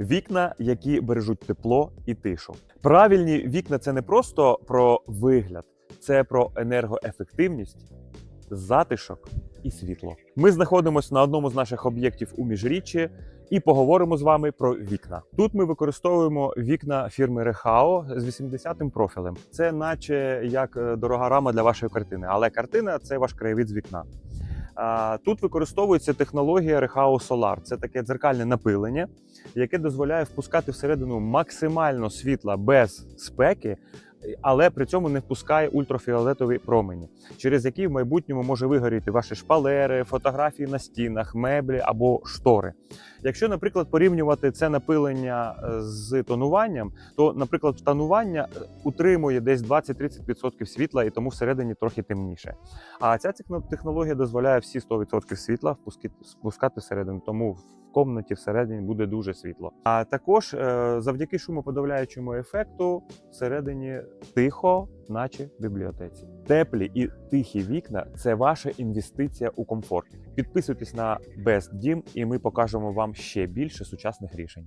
Вікна, які бережуть тепло і тишу. Правильні вікна це не просто про вигляд, це про енергоефективність, затишок і світло. Ми знаходимося на одному з наших об'єктів у міжріччі і поговоримо з вами про вікна. Тут ми використовуємо вікна фірми Рехао з 80-м профілем. Це наче як е, дорога рама для вашої картини, але картина це ваш краєвид з вікна. Тут використовується технологія Rehao Solar. Це таке дзеркальне напилення, яке дозволяє впускати всередину максимально світла без спеки, але при цьому не впускає ультрафіолетові промені, через які в майбутньому може вигоріти ваші шпалери, фотографії на стінах, меблі або штори. Якщо, наприклад, порівнювати це напилення е, з тонуванням, то, наприклад, тонування е, утримує десь 20-30% світла і тому всередині трохи темніше. А ця технологія дозволяє всі 100% світла впускати, всередину, тому в комнаті всередині буде дуже світло. А також е, завдяки шумоподавляючому ефекту всередині тихо, наче в бібліотеці. Теплі і тихі вікна це ваша інвестиція у комфорт. Підписуйтесь на Best Дім, і ми покажемо вам ще більше сучасних рішень.